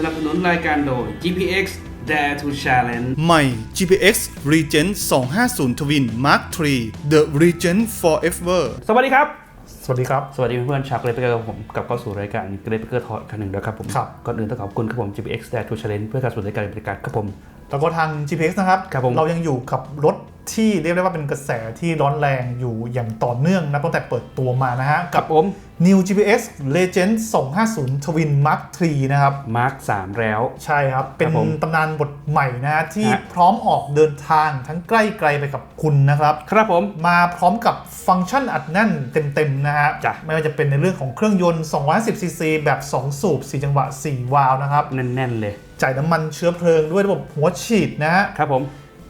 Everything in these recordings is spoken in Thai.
สนับสนุนรายการโดย GPX Dare to Challenge ใหม่ GPX Regent 250 Twin Mark III The Regent Forever สวัสดีครับ สวัสดีครับ สวัสดีเพื่อนๆชาวเกรดเปอร์กับผมกลับเข้าสู่รายการเกรดเปอร์ทอกันหนึ่งแล้วครับผมครับ ก่อนอื่นต้องขอบคุณครับผม GPX Dare to Challenge เพื่อการสู่รายการบริการครับผม แล้วก็ทาง GPX นะครับ ครับผม เรายังอยู่กับรถ ที่เรียกได้ว่าเป็นกระแสที่ร้อนแรงอยู่อย่างต่อเนื่องนะตั้งแต่เปิดตัวมานะฮะ กับผม New GPX Legend 250 Twin Mark III นะครับ มาร์คสามแล้ว ใช่ครับ เป็นผมตำนานบทใหม่นะฮะที่ฮะ พร้อมออกเดินทางทั้งใกล้ไกลไปกับคุณนะครับ ครับผม มาพร้อมกับฟังก์ชันอัดแน่นเต็ม ๆ นะฮะ จ้ะ ไม่ว่าจะเป็นในเรื่องของเครื่องยนต์ 210 cc แบบ 2 สูบ 4 จังหวะ 4 วาล์วนะครับ แน่น ๆ เลย จ่ายน้ำมันเชื้อเพลิงด้วยระบบหัวฉีดนะฮะ ครับผม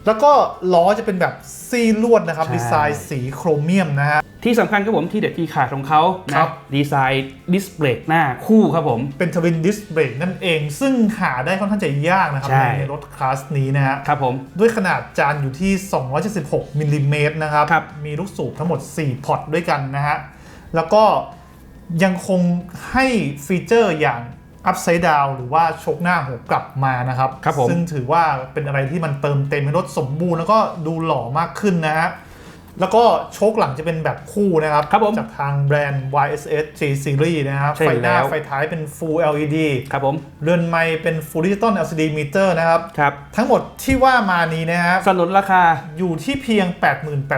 แล้วก็ล้อจะเป็นแบบซี่ลวดนะครับ ใช่ ดีไซน์สีโครเมียมนะฮะ ที่สำคัญครับผมที่เด็ดที่ขาดของเขาครันะบ ดีไซน์ดิสเบรกหน้าคู่ครับผม เป็นทวินดิสเบรกนั่นเอง ซึ่งหาได้ค่อนข้างจะยากนะครับใช่ ในรถคลาสนี้นะฮะ ครับผม ด้วยขนาดจานอยู่ที่ 276มิลลิเมตรนะครับ ครับ มีลูกสูบทั้งหมด 4 พอร์ตด้วยกันนะฮะ แล้วก็ยังคงให้ฟีเจอร์อย่าง Upside Down หรือว่าชกหน้าหัวกลับมานะครับครับผม ซึ่งถือว่าเป็นอะไรที่มันเติมเต็มให้รถสมบูรณ์แล้วก็ดูหล่อมากขึ้นนะฮะแล้วก็โชคหลังจะเป็นแบบคู่นะครับ ครับผมจากทางแบรนด์ YSS J Series นะครับ ใช่ไฟหน้าแล้ว ไฟท้ายเป็น Full LED ครับผมเรือนไม้เป็น Full Digital LCD Meter นะครับ ครับทั้งหมดที่ว่ามานี้นะครับสนุนราคาอยู่ที่เพียง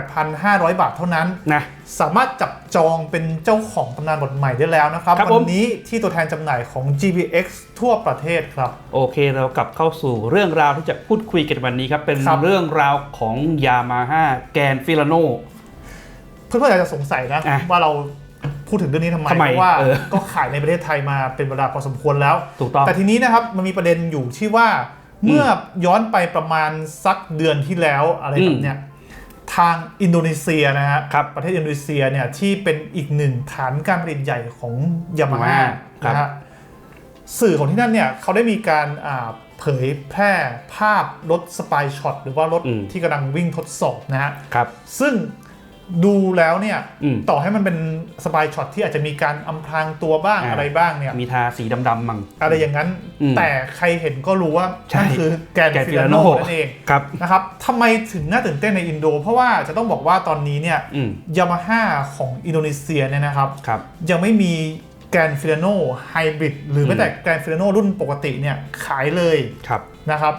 88,500 บาทเท่านั้น นะ สามารถจับจองเป็นเจ้าของตำนานบทใหม่ได้แล้วนะครับครับวัผมนี้ที่ตัวแทนจำหน่ายของ GPX ทั่วประเทศครับ โอเคเรากลับเข้าสู่เรื่องราวที่จะพูดคุยกันวันนี้ครับเป็นครับ เรื่องราวของยามาฮ่าแกนฟิลาโน เพื่อนๆอาจจะสงสัยนะอะว่าเราพูดถึงเรื่องนี้ทำไมทำไมเพราะว่าเออ ก็ขายในประเทศไทยมาเป็นเวลาพอสมควรแล้ว ถูกต้อง แต่ทีนี้นะครับมันมีประเด็นอยู่ที่ว่า เมื่อย้อนไปประมาณสักเดือนที่แล้วอะไรแบบเนี้ย ทางอินโดนีเซียนะฮะครับประเทศอินโดนีเซียเนี่ยที่เป็นอีกหนึ่งฐานการผลิตใหญ่ของยามาฮ่าครับนะฮะสื่อของที่นั่นเนี่ยเขาได้มีการอ่าเผยแพร่ภาพรถสปายช็อตหรือว่ารถอืมที่กำลังวิ่งทดสอบนะฮะครับซึ่ง ดูแล้วเนี่ยอืม ต่อให้มันเป็นสปายช็อตที่อาจจะมีการอำพรางตัวบ้างอ่า อะไรบ้างเนี่ย มีทาสีดำๆมั่ง อะไรอย่างนั้น อืมแต่ใครเห็นก็รู้ว่าใช่ นั่นคือแกนแกนฟิฟิลาลาโนโนนั่นเองครับ นะครับทำไมถึงน่าตื่นเต้นในอินโด เพราะว่าจะต้องบอกว่าตอนนี้เนี่ยอืมยามาฮ่าของอินโดนีเซียเนี่ยนะครับ ครับ ยังไม่มีแกนฟิลาโนไฮบริดหรือแม้แต่แกนฟิลาโนรุ่นปกติเนี่ยขายเลยครับ นะครับ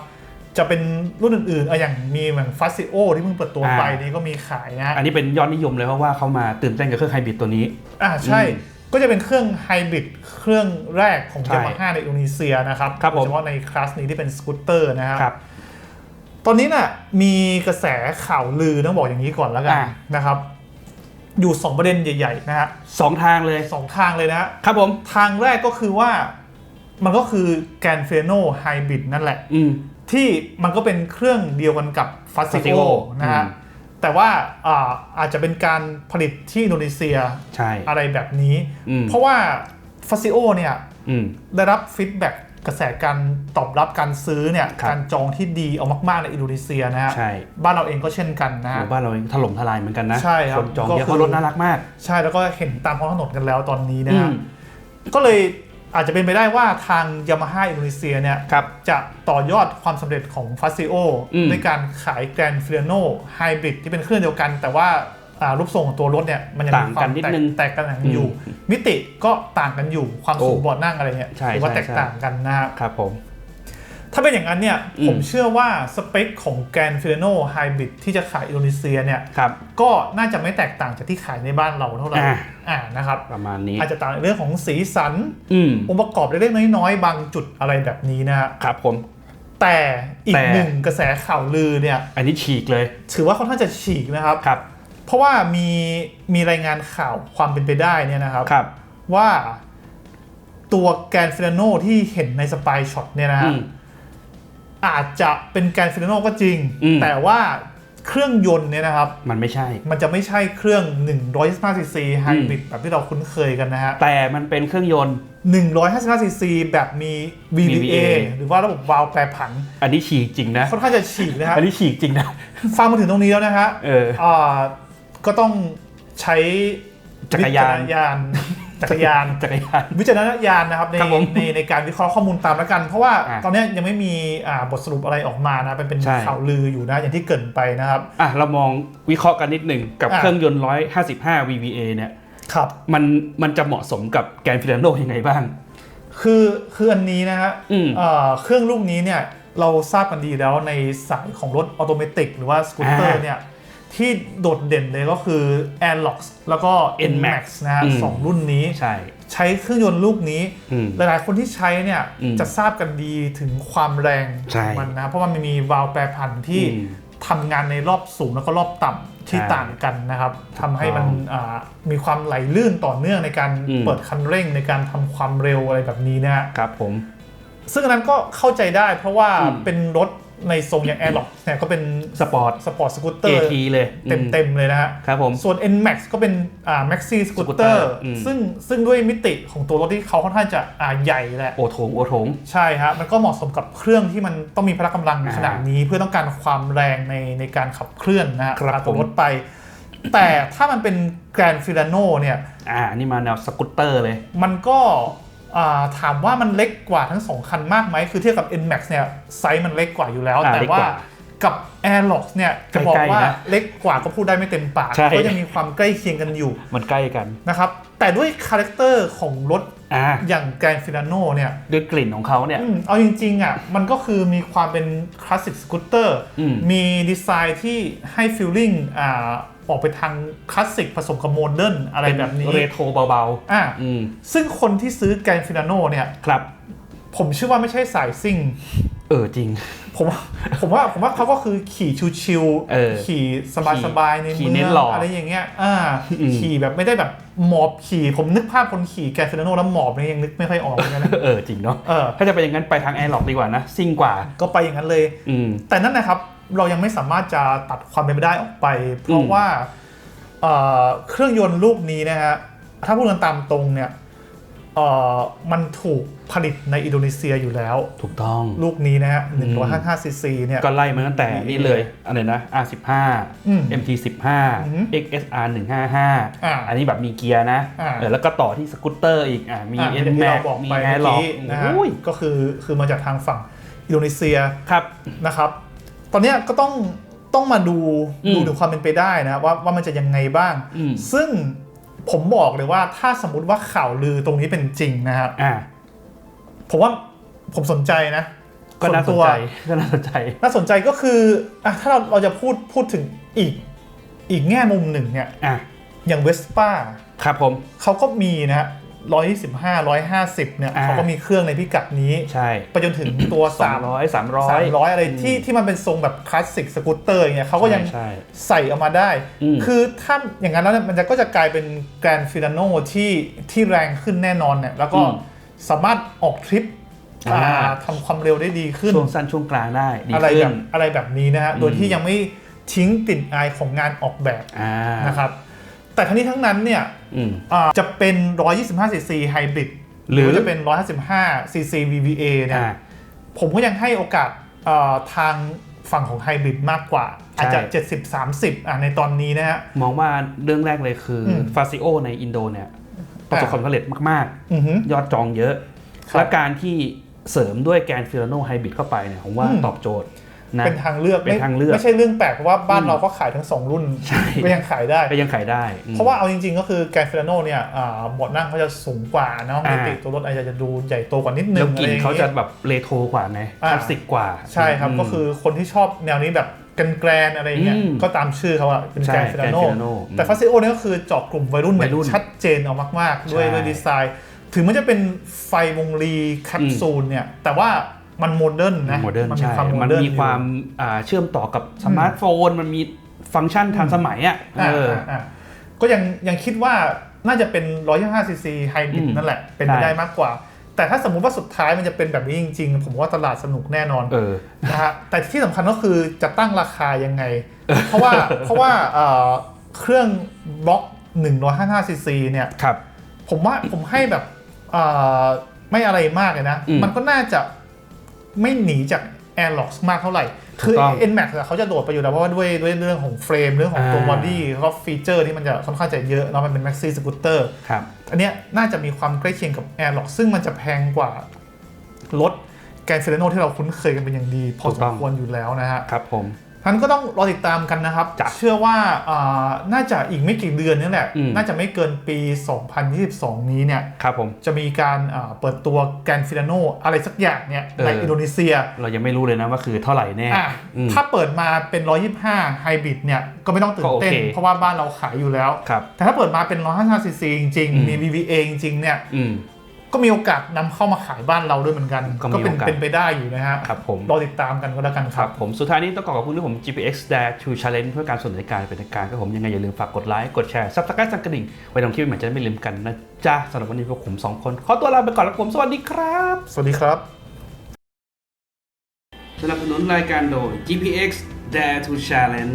จะเป็นรุ่นอื่นๆเอาอย่างมีเหมือนฟัสซิโอที่เพิ่งเปิดตัวอ่าไปนี่ก็มีขายนะ อันนี้เป็นยอดนิยมเลยเพราะว่าเขามาตื่นเต้นกับเครื่องไฮบริดตัวนี้ อ่าใช่อืมก็จะเป็นเครื่องไฮบริดเครื่องแรกของใช่ยามาฮ่าในอินโดนีเซียนะครับครับผมโดยเฉพาะในคลาสนี้ที่เป็นสกูตเตอร์นะครับ ครับ ตอนนี้น่ะมีกระแสข่าวลือต้องบอกอย่างนี้ก่อนแล้วกันอ่านะครับ อยู่ 2 ประเด็นใหญ่ ๆ นะฮะสองทางเลยสองทางเลยนะฮะครับผม ทางแรกก็คือว่ามันก็คือแกนเฟโนไฮบริดนั่นแหละ อืม ที่มันก็เป็นเครื่องเดียวกันกับฟัสซิโอ Fazio นะฮะ อืม แต่ว่าอ่าอาจจะเป็นการผลิตที่อินโดนีเซียใช่ อะไรแบบนี้ อืม เพราะว่าฟัสซิโอเนี่ย อืม ได้รับฟีดแบ็กกระแสการตอบรับการซื้อเนี่ย ครับ การจองที่ดีเอามาก ๆ ในอินโดนีเซียนะฮะ ใช่บ้านเราเองก็เช่นกันนะหฮะมู่บ้านเราเองถล่มทลายเหมือนกันนะใช่ครับคนจองก็เยอะคือ เพราะรถน่ารักมาก ใช่แล้วก็เห็นตามท้องถนนกันแล้วตอนนี้นะอืฮะมก็เลย อาจจะเป็นไปได้ว่าทางยามาฮ่าอินโดนีเซียเนี่ยครับจะต่อยอดความสำเร็จของฟัสซิโออืมด้วยการขายแกรนฟิลโนไฮบริดที่เป็นเครื่องเดียวกัน แต่ว่าอ่ารูปทรงของตัวรถเนี่ยมันยังมีความต่างกันนิดแตกนึงแตกกันอยู่ มิติก็ต่างกันอยู่ความสูงโอ้เบาะนั่งอะไรเนี่ยใช่ถือว่าใช่แตกใช่ต่างกันนะครับครับผม ถ้าเป็นอย่างนั้นเนี่ยอืมผมเชื่อว่าสเปคของแกรนฟิลโนไฮบริดที่จะขายอินโดนีเซียเนี่ยครับก็น่าจะไม่แตกต่างจากที่ขายในบ้านเราเท่าไหร่อ่าอ่านะครับ ประมาณนี้อาจจะต่างในเรื่องของสีสันอืมองค์ประกอบเล็กๆน้อยๆ บางจุดอะไรแบบนี้นะฮะครับผมแต่อีแต่กหนึ่งกระแสข่าวลือเนี่ย อันนี้ฉีกเลย ถือว่าค่อนข้างจะฉีกนะครับครับ เพราะว่ามีมีรายงานข่าวความเป็นไปได้เนี่ยนะครับครับ ว่าตัวแกนฟิลโนที่เห็นในสปายช็อตเนี่ยนะ อืฮะมอาจจะเป็นแกนฟิลโนก็จริงอืมแต่ว่าเครื่องยนต์เนี่ยนะครับ มันไม่ใช่ มันจะไม่ใช่เครื่อง 125 cc ไฮบริดแบบที่เราคุ้นเคยกันนะฮะ แต่มันเป็นเครื่องยนต์ 155 cc แบบมี VVA VVA หรือว่าระบบวาล์วแปรผัน อันนี้ฉีกจริงนะ ค่อนข้างจะฉีกนะฮะ อันนี้ฉีกจริงนะ ฟังมาถึงตรงนี้แล้วนะฮะ เอออ่าก็ต้องใช้จักรยานวิ จยานจักรยานจักรยาน วิจารณญาณนะครับในครับผมในในการวิเคราะห์ข้อมูลตามแล้วกัน เพราะว่าอะตอนเนี้ยยังไม่มีอ่าบทสรุปอะไรออกมานะเป็นเป็นใช่ ข่าวลืออยู่นะอย่างที่เกรินไปนะครับ อะเรามองวิเคราะห์กันนิดหนึ่งกับอะ เครื่องยนต์ 155 VVA เนี่ยครับ มันมันจะเหมาะสมกับแกนฟิลาโนยังไงบ้าง คือคืออันนี้นะฮะอืม เอ่อเครื่องลูกนี้เนี่ยเราทราบกันดีแล้วในสายของรถออโตเมติกหรือว่าสกูตเตอร์อ่าเนี่ย ที่โดดเด่นเลยก็คือ a i r l o x แล้วก็ NMAX NMAX นะฮะอืมสองรุ่นนี้ใช่ใช้เครื่องยนต์ลูกนี้อืมหลายๆ คนที่ใช้เนี่ยอืมจะทราบกันดีถึงความแรงใช่ของมันนะ เพราะว่ามันมีวาล์วแปรผันที่อืมทำงานในรอบสูงแล้วก็รอบต่ำที่ใช่ต่างกันนะครับทำให้มันถูกต้องอ่ามีความไหลลื่นต่อเนื่องในการอืมเปิดคันเร่งในการทำความเร็วอะไรแบบนี้นะฮะครับผม ซึ่งอันนั้นก็เข้าใจได้เพราะว่าอืมเป็นรถ ในทรงอย่าง a i r l o x เนี่ยก็เป็นสปอร์ตสปอร์ตสกูตเตอร์ AT เลยอืมเต็มๆเลยนะฮะครับผมส่วน NMAX ก็เป็นอ่า Maxi Scooter Scooter อืมซึ่งซึ่งด้วยมิติของตัวรถที่เขาค่อนข้างจะอ่าใหญ่แหละโอโถงโอโถงใช่ฮะมันก็เหมาะสมกับเครื่องที่มันต้องมีพละกำลังอ่าขนาดนี้ เพื่อต้องการความแรงในในการขับเคลื่อนนะฮะครับพาตัวผมรถไป แต่ถ้ามันเป็นแกรนฟิลาโนเนี่ยอ่านี่มาแนวสกูตเตอร์เลย มันก็อ่า ถามว่ามันเล็กกว่าทั้งสองคันมากไหม คือเทียบกับ NMAX เนี่ยไซส์มันเล็กกว่าอยู่แล้วอ่าแต่เล็กว่ากว่ากับ Airlox เนี่ยจะบอกใกล้ๆว่านะเล็กกว่าก็พูดได้ไม่เต็มปากใช่ก็ยังมีความใกล้เคียงกันอยู่ มันใกล้กันนะครับ แต่ด้วยคาแรคเตอร์ของรถอ่าอย่างแกรนฟิลาโนเนี่ยด้วยกลิ่นของเขาเนี่ยอืมเอาจริงๆอะมันก็คือมีความเป็นคลาสสิกสกูตเตอร์อืมมีดีไซน์ที่ให้ฟีลลิ่งอ่า ออกไปทางคลาสสิกผสมกับโมเดิร์นอะไรเป็นแบบนี้เรโทรเบาอ่าๆอืมซึ่งคนที่ซื้อแกรนฟิลาโนเนี่ยครับผมเชื่อว่าไม่ใช่สายซิ่ง เออจริง ผมผมว่าผมว่าเขาก็คือขี่ชิวเออขี่สบายๆในขี่เมืเน้อนงหล่อออะไรอย่างเงี้ยอ่าอืมขี่แบบไม่ได้แบบหมอบขี่ผมนึกภาพคนขี่แกรนฟิลาโนแล้วหมอบเนี่ยยังนึกไม่ค่อยออกเหมือนกันนะเออจริงเนาะเออถ้าจะเป็นอย่างนั้นไปทางแอร์ล็อกดีกว่านะซิ่งกว่าก็ไปอย่างนั้นเลยอืมแต่นั่นนะครับ เรายังไม่สามารถจะตัดความเป็นไปได้ออกไป เพอืราะมว่าเอ่อเครื่องยนต์ลูกนี้นะฮะถ้าพูดกันตามตรงเนี่ยเอ่อมันถูกผลิตในอินโดนีเซียอยู่แล้ว ถูกต้อง ลูกนี้นะฮะอืม155ซีซีเนี่ย ก็ไล่มาตั้งแต่นี่เลยอะไรนะ R15 อืม MT15 อือฮึ XSR อ่า155อันนี้แบบมีเกียร์นะอ่า เออแล้วก็ต่อที่สกูตเตอร์อีกอ่ามี อะ N อย่างที่ Max เราบอกมีไปแอเมื่อร์ล็อกกี้นะฮะอุ้ยก็คือคือมาจากทางฝั่งอินโดนีเซียครับ นะครับ ตอนเนี้ยก็ต้องต้องมาดูอืมดูถึงความเป็นไปได้นะว่าว่ามันจะยังไงบ้างอืมซึ่งผมบอกเลยว่าถ้าสมมติว่าข่าวลือตรงนี้เป็นจริงนะครับอ่าผมว่าผมสนใจนะก็น่าสส่นวใจตัวก็น่าสนใจ น่าสนใจก็คืออะถ้าเราเราจะพูดพูดถึงอีกอีกแง่มุมหนึ่งเนี่ยอะอย่างเวสป้าครับผมเขาก็มีนะ ฮะร้อยสิบห้าร้อยห้าสิบเนี่ยอ่าเขาก็มีเครื่องในพิกัดนี้ ใช่ไปจนถึงตัวสาม300 300สามร้อยอะไรที่ที่มันเป็นทรงแบบคลาสสิกสกูตเตอร์อย่างเงี้ยเขาก็ยังใช่ใส่ออกมาได้อืมคือถ้าอย่างนั้นแล้วเนี่ยมันจะก็จะกลายเป็นแกรนฟิลาโนที่ที่แรงขึ้นแน่นอนเนี่ยแล้วก็อืมสามารถออกทริปอ่าอ่าทำความเร็วได้ดีขึ้น ช่วงสั้นช่วงกลางได้ดีอะไรขึ้แบนบอะไรแบบนี้นะฮะอืมโดยที่ยังไม่ทิ้งกลิ่นอายของงานออกแบบอ่านะครับ แต่ทั้งนี้ทั้งนั้นเนี่ยอืม อ่าจะเป็น 125cc Hybrid หรือว่าจะเป็น 155cc VVA เนี่ย อ่า ผมก็ยังให้โอกาสเอ่อทางฝั่งของ Hybrid มากกว่าอาจจะใช่70-30อะในตอนนี้นะฮะ มองว่าเรื่องแรกเลยคืออมฟาซิโอในอินโดเนี่ยประสบความสำเร็จมาก อือฮึ ๆ ยอดจองเยอะ ครับและการที่เสริมด้วยแกนฟิลาโนไฮบริดเข้าไปเนี่ยผมว่าอืม ตอบโจทย์ นะเป็นทางเลือกเป็นทางเลือกไม่ใช่เรื่องแปลกเพราะว่าบ้านอืมเราก็ขายทั้งสองรุ่นใช่ก็ยังขายได้ก็ยังขายได้อืมเพราะว่าเอาจริงๆก็คือแกรนฟิลาโนเนี่ยอ่าเบาะนั่งเขาจะสูงกว่าเนาะอ่ามิติตัวรถอาจจะดูใหญ่โตกว่านิดนึแล้วงกลิ่นอะไรอย่งเขางี้จะแบบเรโทรกว่าไงอ่าคลาสสิกกว่า ใช่ครับมก็คือคนที่ชอบแนวนี้แบบกันแกรนอะไรเงี้ยอืมก็ตามชื่อเขาอะเป็นใช่แกรนฟิลาโน Gran Filano อืมแต่ฟาซิโอเนี่ยก็คือเจาะกลุ่มวัยรุ่นวัยรุ่นชัดเจนออกมาก ๆ ด้วยใช่ด้วยดีไซน์ ถึงมันจะเป็นไฟวงรีแคปซูลเนี่ยแต่ว่า มันโมเดิร์นนะโมเดิร์นมีใช่ความโมมันเดิร์นมีความอ่าเชื่อมต่อกับสมาร์ทโฟน มันมีฟังก์ชันทันสมัยอะอ่าเอออ่าอ่าก็ยังยังคิดว่าน่าจะเป็น125ซีซีไฮบริดอืมนั่นแหละ เป็นไปใช่ได้มากกว่า แต่ถ้าสมมุติว่าสุดท้ายมันจะเป็นแบบนี้จริง ๆ ผมว่าตลาดสนุกแน่นอนเออนะฮะแต่ที่สำคัญก็คือจะตั้งราคายังไง เพราะว่าเพราะว่าเอ่อเครื่องบล็อก155ซีซีเนี่ยครับผมว่าผมให้แบบเอ่อไม่อะไรมากเลยนะอืมมันก็น่าจะ ไม่หนีจาก Airlox มากเท่าไหร่ คือถูกต้อง NMAX อะเขาจะโดดไปอยู่แล้วเพราะว่าด้วยด้วยเรื่องของเฟรมเรื่องของตัวอ่าบอดี้แล้วก็ฟีเจอร์ที่มันจะค่อนข้างจะเยอะเนาะมันเป็น Maxi Scooter ครับอันเนี้ยน่าจะมีความใกล้เคียงกับ Airlox ซึ่งมันจะแพงกว่ารถแกนเฟรโนที่เราคุ้นเคยกันเป็นอย่างดี พอถูกสต้มองควรอยู่แล้วนะฮะครับผม ท่านก็ต้องรอติดตามกันนะครับจ้ะเชื่อว่าอ่าน่าจะอีกไม่กี่เดือนนี่แหละอืมน่าจะไม่เกินปี 2022 นี้เนี่ยครับผมจะมีการอ่าเปิดตัวแกนฟิลาโนอะไรสักอย่างเนี่ยเออในอินโดนีเซีย เรายังไม่รู้เลยนะว่าคือเท่าไหร่แน่อะอืมถ้าเปิดมาเป็น 125 ไฮบริดเนี่ยก็ไม่ต้องตื่นเต้นก็โอเคเพราะว่าบ้านเราขายอยู่แล้วครับแต่ถ้าเปิดมาเป็น 155ซีซีจริงอืมๆมี VVA จริงๆเนี่ยอืม ก็มีโอกาสนำเข้ามาขายบ้านเราด้วยเหมือนกัน ก็มีเป็นโอกาสเป็นไปได้อยู่นะฮะครับผมรอติดตามกันก็แล้วกันคครัรับบผมสุดท้ายนี้ต้องขอขอบคุณที่ผม GPX Dare to Challenge เพื่อการสนับสนุนการเป็นทางการครับผมยังไงอย่าลืมฝากกดไลค์กดแชร์ Subscribe สั่นกระดิ่งไว้ทำคลิปใหม่จะได้ไม่ลืมกันนะจ๊ะสำหรับวันนี้พวกผมสองคนขอตัวลาไปก่อนแล้วผมสวัสดีครับ สวัสดีครับสนับสนุนรายการโดย GPX Dare to Challenge